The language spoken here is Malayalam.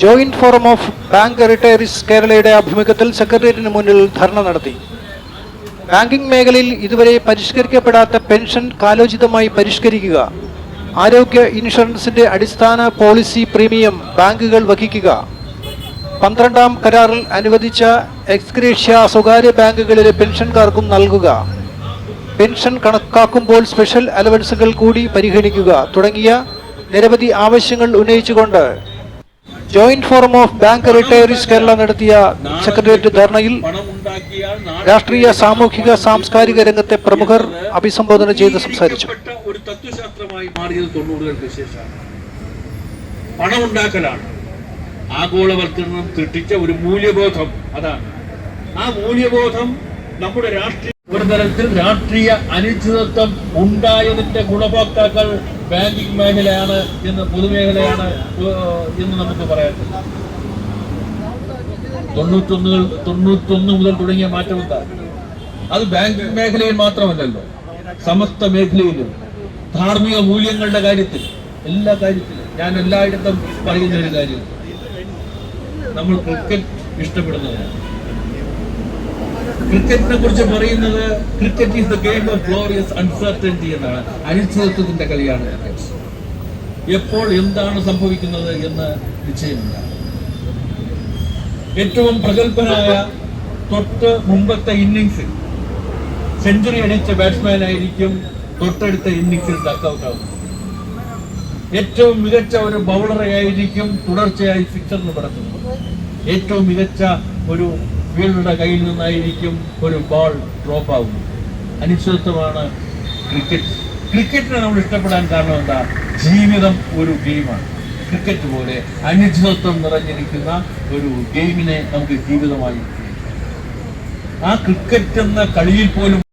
Joint forum of bank retirees കേരളയുടെ ആഭിമുഖ്യത്തിൽ സെക്രട്ടേറിയറ്റിന് മുന്നിൽ ധർണ നടത്തി. ബാങ്കിംഗ് മേഖലയിൽ ഇതുവരെ പരിഷ്കരിക്കപ്പെടാത്ത പെൻഷൻ കാലോചിതമായി പരിഷ്കരിക്കുക. ആരോഗ്യ ഇൻഷുറൻസിന്റെ അടിസ്ഥാന പോളിസി പ്രീമിയം ബാങ്കുകൾ വഹിക്കുക. പന്ത്രണ്ടാം കരാറിൽ അനുവദിച്ച എക്സ്ഗ്രേഷ്യ സ്വകാര്യ ബാങ്കുകളിലെ പെൻഷൻകാർക്കും നൽകുക. പെൻഷൻ കണക്കാക്കുമ്പോൾ സ്പെഷ്യൽ അലവൻസുകൾ കൂടി പരിഗണിക്കുക തുടങ്ങിയ നിരവധി ആവശ്യങ്ങൾ ഉന്നയിച്ചുകൊണ്ട് joint forum of bank retirees Kerala നടത്തിയ സെക്രട്ടേറിയറ്റ് ധർണയിൽ രാഷ്ട്രീയ സാമൂഹിക സാംസ്കാരിക രംഗത്തെ പ്രമുഖർ അഭിസംബോധന ചെയ്ത് സംസാരിച്ചു. ഒരു തത്വശാസ്ത്രമായി മാറിയത് തൊണ്ണൂറുകൾക്ക് ശേഷമാണ്. പണമുണ്ടാക്കലാണ്. ആഗോളവൽക്കരണം സൃഷ്ടിച്ച ഒരു മൂല്യബോധം അതാണ്. ആ മൂല്യബോധം നമ്മുടെ രാഷ്ട്രീയ ഒരു തരത്തിൽ രാഷ്ട്രീയ അനിശ്ചിതത്വം ഉണ്ടായതിന്റെ ഗുണഭോക്താക്കൾ ബാങ്കിംഗ് മേഖലയാണ് എന്ന് പൊതുമേഖലയാണ് എന്ന് നമുക്ക് പറ്റും. തൊണ്ണൂറ്റൊന്നുകൾ തൊണ്ണൂറ്റൊന്ന് മുതൽ തുടങ്ങിയ മാറ്റം എന്താ? അത് ബാങ്കിങ് മേഖലയിൽ മാത്രമല്ലല്ലോ സമസ്ത മേഖലയിലും. ധാർമ്മിക മൂല്യങ്ങളുടെ കാര്യത്തിൽ എല്ലാ കാര്യത്തിലും. ഞാൻ എല്ലായിടത്തും പറയുന്ന ഒരു കാര്യം. നമ്മൾ ക്രിക്കറ്റ് ഇഷ്ടപ്പെടുന്നവരാണ്. ക്രിക്കറ്റിനെ കുറിച്ച് പറയുന്നത് cricket is the game of glorious uncertainty എന്നാണ്. അനിശ്ചിതത്വത്തിന്റെ കളിയാണ് എപ്പോൾ എന്താണ് സംഭവിക്കുന്നത് എന്ന് നിശ്ചയമില്ല. ഏറ്റവും പ്രഗത്ഭനായ തൊട്ട് മുമ്പത്തെ ഇന്നിങ്സിൽ സെഞ്ചുറി അടിച്ച ബാറ്റ്സ്മാൻ ആയിരിക്കും തൊട്ടടുത്ത ഇന്നിങ്സിൽ ഡക്കൗട്ട് ആവുന്നത്. ഏറ്റവും മികച്ച ഒരു ബൗളറെ ആയിരിക്കും തുടർച്ചയായി സിക്സറിന് പറക്കുന്നത് ഏറ്റവും മികച്ച ഒരു ഫീൽഡറുടെ കയ്യിൽ നിന്നായിരിക്കും ഒരു ബോൾ ഡ്രോപ്പ് ആവുന്നത്. അനിശ്ചിതത്വമാണ് ക്രിക്കറ്റ് ക്രിക്കറ്റിനെ നമ്മൾ ഇഷ്ടപ്പെടാൻ കാരണം എന്താ? ജീവിതം ഒരു ഗെയിമാണ് ക്രിക്കറ്റ് പോലെ അനിശ്ചിതത്വം നിറഞ്ഞിരിക്കുന്ന ഒരു ഗെയിമിനെ നമുക്ക് ജീവിതമായി ആ ക്രിക്കറ്റ് എന്ന കളിയിൽ പോലും